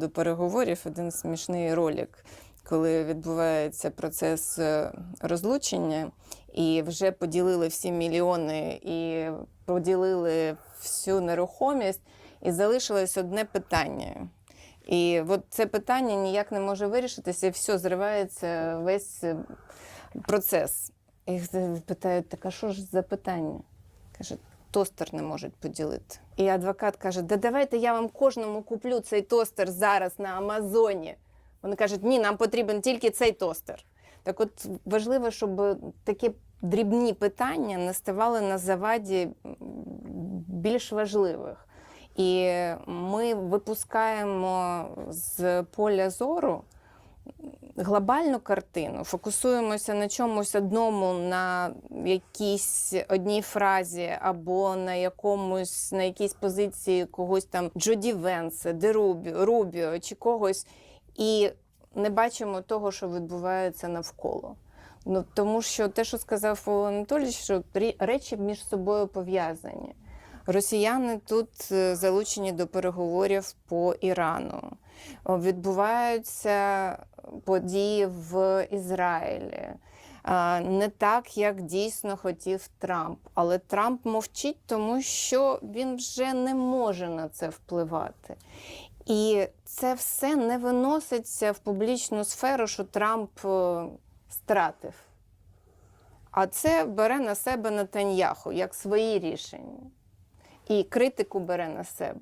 До переговорів один смішний ролик, коли відбувається процес е, розлучення, і вже поділили всі мільйони і поділили всю нерухомість, і залишилось одне питання. І от це питання ніяк не може вирішитися, і все, зривається весь е, процес. І питають, так а що ж за питання? Каже, тостер не можуть поділити. І адвокат каже: да давайте я вам кожному куплю цей тостер зараз на Амазоні. Вони кажуть, ні, нам потрібен тільки цей тостер. Так от важливо, щоб такі дрібні питання не ставали на заваді більш важливих. І ми випускаємо з поля зору глобальну картину, фокусуємося на чомусь одному, на якійсь одній фразі, або на якомусь на якійсь позиції когось там Джоді Венса, Дерубіо, Рубіо чи когось, і не бачимо того, що відбувається навколо. Ну, тому що те, що сказав Анатолійович, що речі між собою пов'язані. Росіяни тут е, залучені до переговорів по Ірану. Відбуваються події в Ізраїлі. Не так, як дійсно хотів Трамп. Але Трамп мовчить, тому що він вже не може на це впливати. І це все не виноситься в публічну сферу, що Трамп е, стратив. А це бере на себе Нетаньяху як свої рішення. І критику бере на себе.